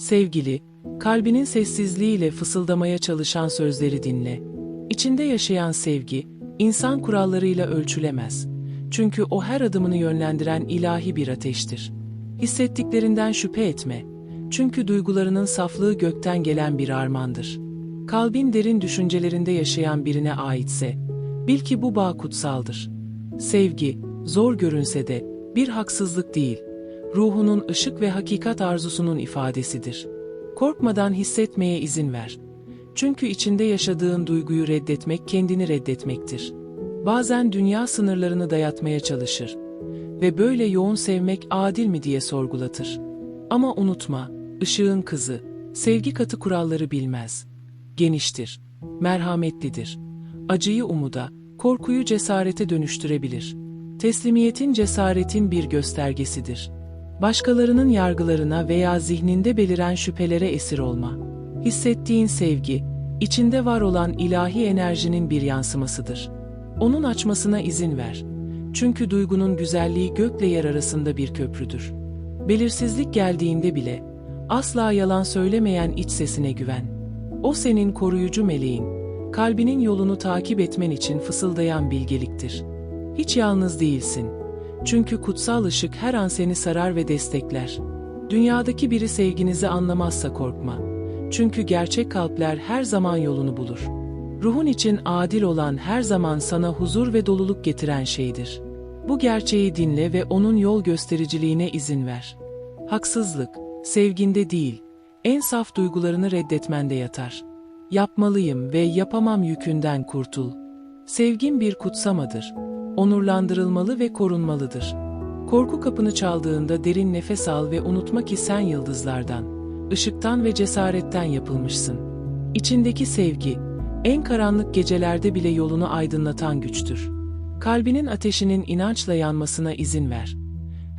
Sevgili, kalbinin sessizliğiyle fısıldamaya çalışan sözleri dinle. İçinde yaşayan sevgi, insan kurallarıyla ölçülemez. Çünkü o her adımını yönlendiren ilahi bir ateştir. Hissettiklerinden şüphe etme. Çünkü duygularının saflığı gökten gelen bir armağandır. Kalbin derin düşüncelerinde yaşayan birine aitse, bil ki bu bağ kutsaldır. Sevgi, zor görünse de, bir haksızlık değil, ruhunun ışık ve hakikat arzusunun ifadesidir. Korkmadan hissetmeye izin ver. Çünkü içinde yaşadığın duyguyu reddetmek kendini reddetmektir. Bazen dünya sınırlarını dayatmaya çalışır ve böyle yoğun sevmek adil mi diye sorgulatır. Ama unutma, ışığın kızı, sevgi katı kuralları bilmez. Geniştir, merhametlidir. Acıyı umuda, korkuyu cesarete dönüştürebilir. Teslimiyetin cesaretin bir göstergesidir. Başkalarının yargılarına veya zihninde beliren şüphelere esir olma. Hissettiğin sevgi, içinde var olan ilahi enerjinin bir yansımasıdır. Onun açmasına izin ver. Çünkü duygunun güzelliği gökle yer arasında bir köprüdür. Belirsizlik geldiğinde bile, asla yalan söylemeyen iç sesine güven. O senin koruyucu meleğin, kalbinin yolunu takip etmen için fısıldayan bilgeliktir. Hiç yalnız değilsin. Çünkü kutsal ışık her an seni sarar ve destekler. Dünyadaki biri sevginizi anlamazsa korkma. Çünkü gerçek kalpler her zaman yolunu bulur. Ruhun için adil olan her zaman sana huzur ve doluluk getiren şeydir. Bu gerçeği dinle ve onun yol göstericiliğine izin ver. Haksızlık, sevginde değil, en saf duygularını reddetmende yatar. Yapmalıyım ve yapamam yükünden kurtul. Sevgin bir kutsamadır. Onurlandırılmalı ve korunmalıdır. Korku kapını çaldığında derin nefes al ve unutma ki sen yıldızlardan, ışıktan ve cesaretten yapılmışsın. İçindeki sevgi, en karanlık gecelerde bile yolunu aydınlatan güçtür. Kalbinin ateşinin inançla yanmasına izin ver.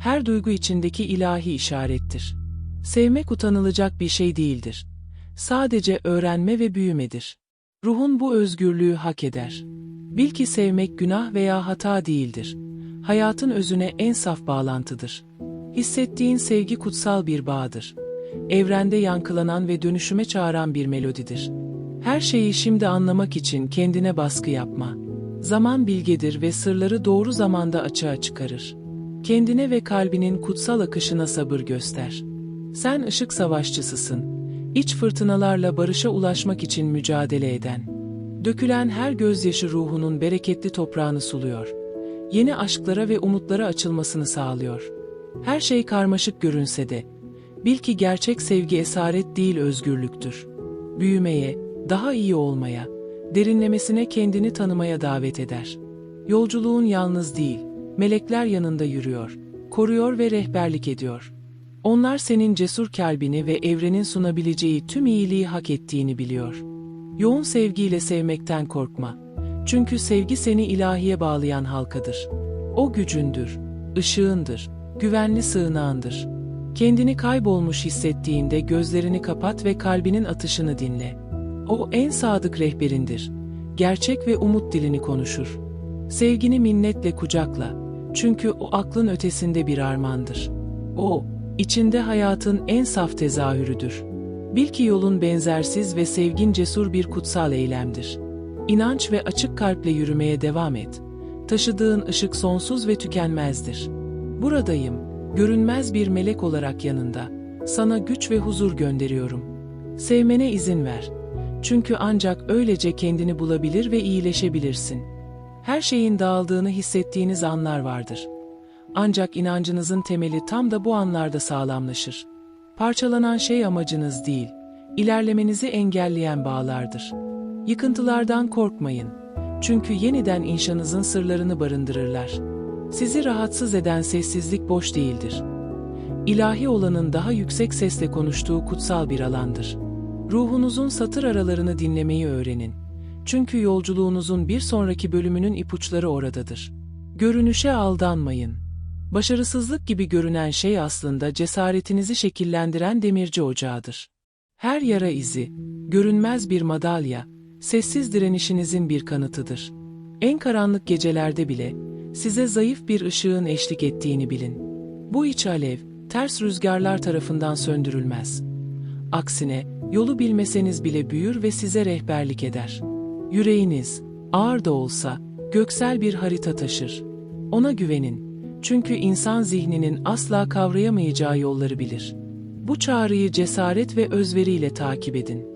Her duygu içindeki ilahi işarettir. Sevmek utanılacak bir şey değildir. Sadece öğrenme ve büyümedir. Ruhun bu özgürlüğü hak eder. Bil ki sevmek günah veya hata değildir. Hayatın özüne en saf bağlantıdır. Hissettiğin sevgi kutsal bir bağdır. Evrende yankılanan ve dönüşüme çağıran bir melodidir. Her şeyi şimdi anlamak için kendine baskı yapma. Zaman bilgedir ve sırları doğru zamanda açığa çıkarır. Kendine ve kalbinin kutsal akışına sabır göster. Sen ışık savaşçısısın. İç fırtınalarla barışa ulaşmak için mücadele eden. Dökülen her gözyaşı ruhunun bereketli toprağını suluyor. Yeni aşklara ve umutlara açılmasını sağlıyor. Her şey karmaşık görünse de, bil ki gerçek sevgi esaret değil özgürlüktür. Büyümeye, daha iyi olmaya, derinlemesine kendini tanımaya davet eder. Yolculuğun yalnız değil, melekler yanında yürüyor, koruyor ve rehberlik ediyor. Onlar senin cesur kalbini ve evrenin sunabileceği tüm iyiliği hak ettiğini biliyor. Yoğun sevgiyle sevmekten korkma. Çünkü sevgi seni ilahiye bağlayan halkadır. O gücündür, ışığındır, güvenli sığınağındır. Kendini kaybolmuş hissettiğinde gözlerini kapat ve kalbinin atışını dinle. O en sadık rehberindir. Gerçek ve umut dilini konuşur. Sevgini minnetle kucakla. Çünkü o aklın ötesinde bir armağandır. O, içinde hayatın en saf tezahürüdür. Bil ki yolun benzersiz ve sevgin cesur bir kutsal eylemdir. İnanç ve açık kalple yürümeye devam et. Taşıdığın ışık sonsuz ve tükenmezdir. Buradayım, görünmez bir melek olarak yanında. Sana güç ve huzur gönderiyorum. Sevmene izin ver. Çünkü ancak öylece kendini bulabilir ve iyileşebilirsin. Her şeyin dağıldığını hissettiğiniz anlar vardır. Ancak inancınızın temeli tam da bu anlarda sağlamlaşır. Parçalanan şey amacınız değil, ilerlemenizi engelleyen bağlardır. Yıkıntılardan korkmayın. Çünkü yeniden inşanızın sırlarını barındırırlar. Sizi rahatsız eden sessizlik boş değildir. İlahi olanın daha yüksek sesle konuştuğu kutsal bir alandır. Ruhunuzun satır aralarını dinlemeyi öğrenin. Çünkü yolculuğunuzun bir sonraki bölümünün ipuçları oradadır. Görünüşe aldanmayın. Başarısızlık gibi görünen şey aslında cesaretinizi şekillendiren demirci ocağıdır. Her yara izi, görünmez bir madalya, sessiz direnişinizin bir kanıtıdır. En karanlık gecelerde bile size zayıf bir ışığın eşlik ettiğini bilin. Bu iç alev, ters rüzgarlar tarafından söndürülmez. Aksine, yolu bilmeseniz bile büyür ve size rehberlik eder. Yüreğiniz, ağır da olsa, göksel bir harita taşır. Ona güvenin. Çünkü insan zihninin asla kavrayamayacağı yolları bilir. Bu çağrıyı cesaret ve özveriyle takip edin.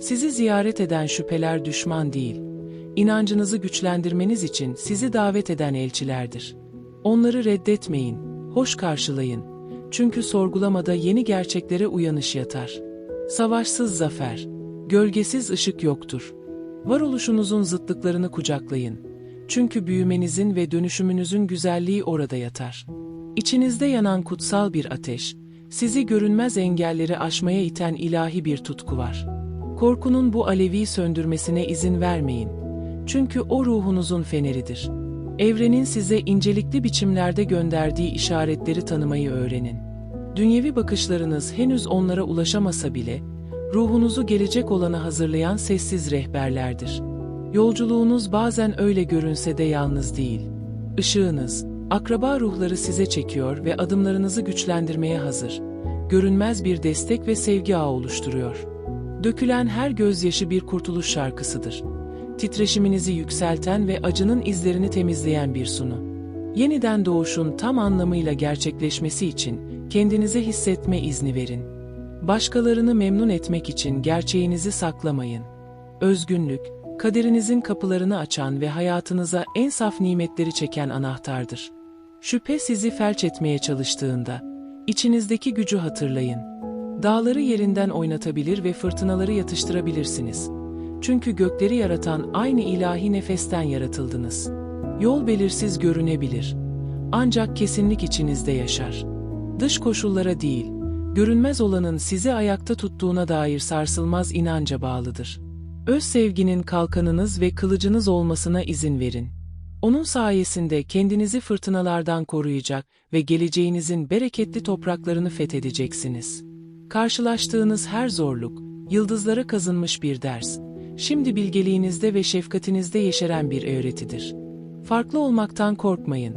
Sizi ziyaret eden şüpheler düşman değil. İnancınızı güçlendirmeniz için sizi davet eden elçilerdir. Onları reddetmeyin, hoş karşılayın. Çünkü sorgulamada yeni gerçeklere uyanış yatar. Savaşsız zafer, gölgesiz ışık yoktur. Varoluşunuzun zıtlıklarını kucaklayın. Çünkü büyümenizin ve dönüşümünüzün güzelliği orada yatar. İçinizde yanan kutsal bir ateş, sizi görünmez engelleri aşmaya iten ilahi bir tutku var. Korkunun bu alevi söndürmesine izin vermeyin. Çünkü o ruhunuzun feneridir. Evrenin size incelikli biçimlerde gönderdiği işaretleri tanımayı öğrenin. Dünyevi bakışlarınız henüz onlara ulaşamasa bile, ruhunuzu gelecek olana hazırlayan sessiz rehberlerdir. Yolculuğunuz bazen öyle görünse de yalnız değil. Işığınız, akraba ruhları size çekiyor ve adımlarınızı güçlendirmeye hazır. Görünmez bir destek ve sevgi ağı oluşturuyor. Dökülen her gözyaşı bir kurtuluş şarkısıdır. Titreşiminizi yükselten ve acının izlerini temizleyen bir sunu. Yeniden doğuşun tam anlamıyla gerçekleşmesi için kendinize hissetme izni verin. Başkalarını memnun etmek için gerçeğinizi saklamayın. Özgünlük, kaderinizin kapılarını açan ve hayatınıza en saf nimetleri çeken anahtardır. Şüphe sizi felç etmeye çalıştığında, içinizdeki gücü hatırlayın. Dağları yerinden oynatabilir ve fırtınaları yatıştırabilirsiniz. Çünkü gökleri yaratan aynı ilahi nefesten yaratıldınız. Yol belirsiz görünebilir. Ancak kesinlik içinizde yaşar. Dış koşullara değil, görünmez olanın sizi ayakta tuttuğuna dair sarsılmaz inanca bağlıdır. Öz sevginin kalkanınız ve kılıcınız olmasına izin verin. Onun sayesinde kendinizi fırtınalardan koruyacak ve geleceğinizin bereketli topraklarını fethedeceksiniz. Karşılaştığınız her zorluk, yıldızlara kazınmış bir ders. Şimdi bilgeliğinizde ve şefkatinizde yeşeren bir öğretidir. Farklı olmaktan korkmayın.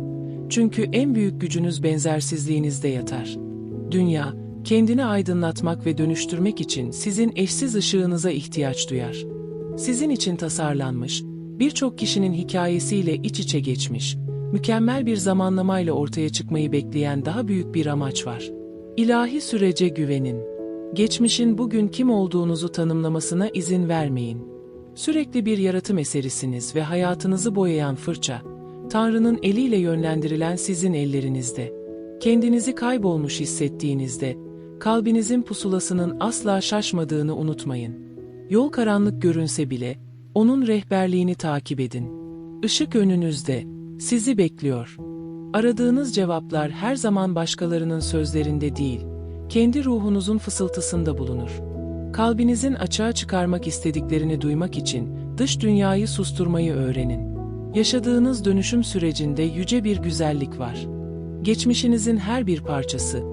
Çünkü en büyük gücünüz benzersizliğinizde yatar. Dünya, kendini aydınlatmak ve dönüştürmek için sizin eşsiz ışığınıza ihtiyaç duyar. Sizin için tasarlanmış, birçok kişinin hikayesiyle iç içe geçmiş, mükemmel bir zamanlamayla ortaya çıkmayı bekleyen daha büyük bir amaç var. İlahi sürece güvenin. Geçmişin bugün kim olduğunuzu tanımlamasına izin vermeyin. Sürekli bir yaratım eserisiniz ve hayatınızı boyayan fırça, Tanrı'nın eliyle yönlendirilen sizin ellerinizde. Kendinizi kaybolmuş hissettiğinizde, kalbinizin pusulasının asla şaşmadığını unutmayın. Yol karanlık görünse bile, onun rehberliğini takip edin. Işık önünüzde, sizi bekliyor. Aradığınız cevaplar her zaman başkalarının sözlerinde değil, kendi ruhunuzun fısıltısında bulunur. Kalbinizin açığa çıkarmak istediklerini duymak için dış dünyayı susturmayı öğrenin. Yaşadığınız dönüşüm sürecinde yüce bir güzellik var. Geçmişinizin her bir parçası,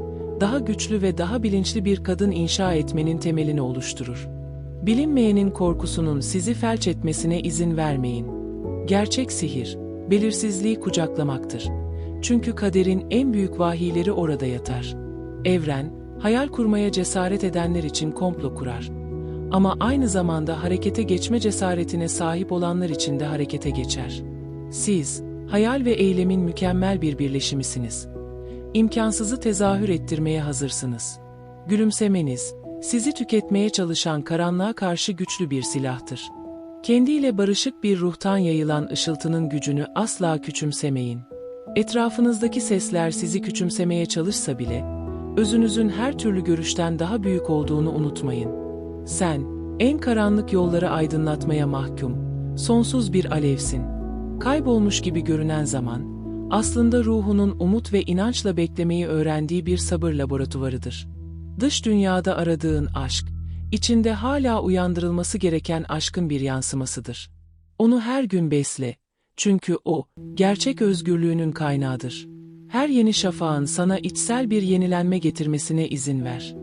daha güçlü ve daha bilinçli bir kadın inşa etmenin temelini oluşturur. Bilinmeyenin korkusunun sizi felç etmesine izin vermeyin. Gerçek sihir, belirsizliği kucaklamaktır. Çünkü kaderin en büyük vahiyleri orada yatar. Evren, hayal kurmaya cesaret edenler için komplo kurar. Ama aynı zamanda harekete geçme cesaretine sahip olanlar için de harekete geçer. Siz, hayal ve eylemin mükemmel bir birleşimisiniz. İmkansızı tezahür ettirmeye hazırsınız. Gülümsemeniz, sizi tüketmeye çalışan karanlığa karşı güçlü bir silahtır. Kendiyle barışık bir ruhtan yayılan ışıltının gücünü asla küçümsemeyin. Etrafınızdaki sesler sizi küçümsemeye çalışsa bile, özünüzün her türlü görüşten daha büyük olduğunu unutmayın. Sen, en karanlık yolları aydınlatmaya mahkum, sonsuz bir alevsin. Kaybolmuş gibi görünen zaman, aslında ruhunun umut ve inançla beklemeyi öğrendiği bir sabır laboratuvarıdır. Dış dünyada aradığın aşk, içinde hala uyandırılması gereken aşkın bir yansımasıdır. Onu her gün besle, çünkü o, gerçek özgürlüğünün kaynağıdır. Her yeni şafağın sana içsel bir yenilenme getirmesine izin ver.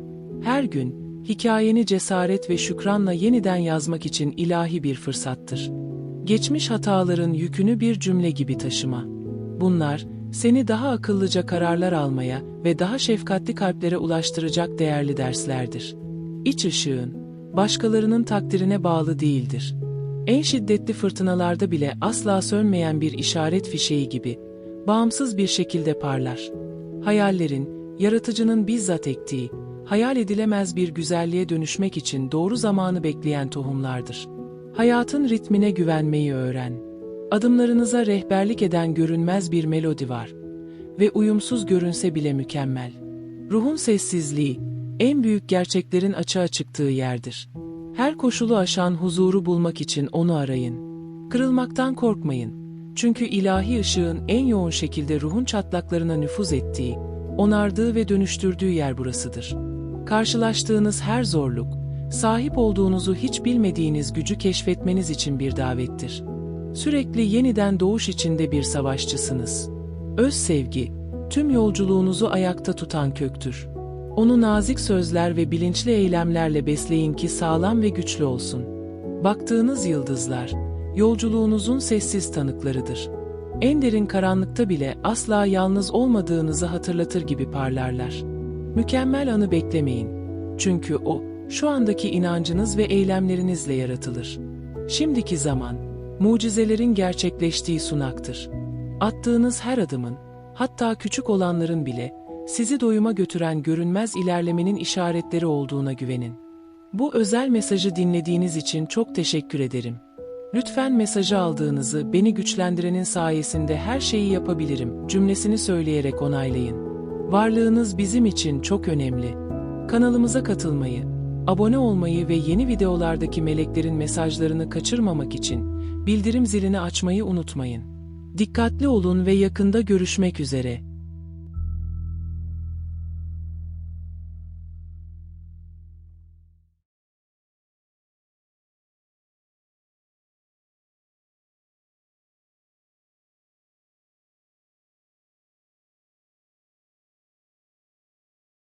Her gün, hikayeni cesaret ve şükranla yeniden yazmak için ilahi bir fırsattır. Geçmiş hataların yükünü bir cümle gibi taşıma. Bunlar, seni daha akıllıca kararlar almaya ve daha şefkatli kalplere ulaştıracak değerli derslerdir. İç ışığın, başkalarının takdirine bağlı değildir. En şiddetli fırtınalarda bile asla sönmeyen bir işaret fişeği gibi, bağımsız bir şekilde parlar. Hayallerin, yaratıcının bizzat ektiği, hayal edilemez bir güzelliğe dönüşmek için doğru zamanı bekleyen tohumlardır. Hayatın ritmine güvenmeyi öğren. Adımlarınıza rehberlik eden görünmez bir melodi var ve uyumsuz görünse bile mükemmel. Ruhun sessizliği, en büyük gerçeklerin açığa çıktığı yerdir. Her koşulu aşan huzuru bulmak için onu arayın. Kırılmaktan korkmayın. Çünkü ilahi ışığın en yoğun şekilde ruhun çatlaklarına nüfuz ettiği, onardığı ve dönüştürdüğü yer burasıdır. Karşılaştığınız her zorluk, sahip olduğunuzu hiç bilmediğiniz gücü keşfetmeniz için bir davettir. Sürekli yeniden doğuş içinde bir savaşçısınız. Öz sevgi, tüm yolculuğunuzu ayakta tutan köktür. Onu nazik sözler ve bilinçli eylemlerle besleyin ki sağlam ve güçlü olsun. Baktığınız yıldızlar, yolculuğunuzun sessiz tanıklarıdır. En derin karanlıkta bile asla yalnız olmadığınızı hatırlatır gibi parlarlar. Mükemmel anı beklemeyin. Çünkü o, şu andaki inancınız ve eylemlerinizle yaratılır. Şimdiki zaman, mucizelerin gerçekleştiği sunaktır. Attığınız her adımın, hatta küçük olanların bile, sizi doyuma götüren görünmez ilerlemenin işaretleri olduğuna güvenin. Bu özel mesajı dinlediğiniz için çok teşekkür ederim. Lütfen mesajı aldığınızı beni güçlendirenin sayesinde her şeyi yapabilirim cümlesini söyleyerek onaylayın. Varlığınız bizim için çok önemli. Kanalımıza katılmayı, abone olmayı ve yeni videolardaki meleklerin mesajlarını kaçırmamak için bildirim zilini açmayı unutmayın. Dikkatli olun ve yakında görüşmek üzere.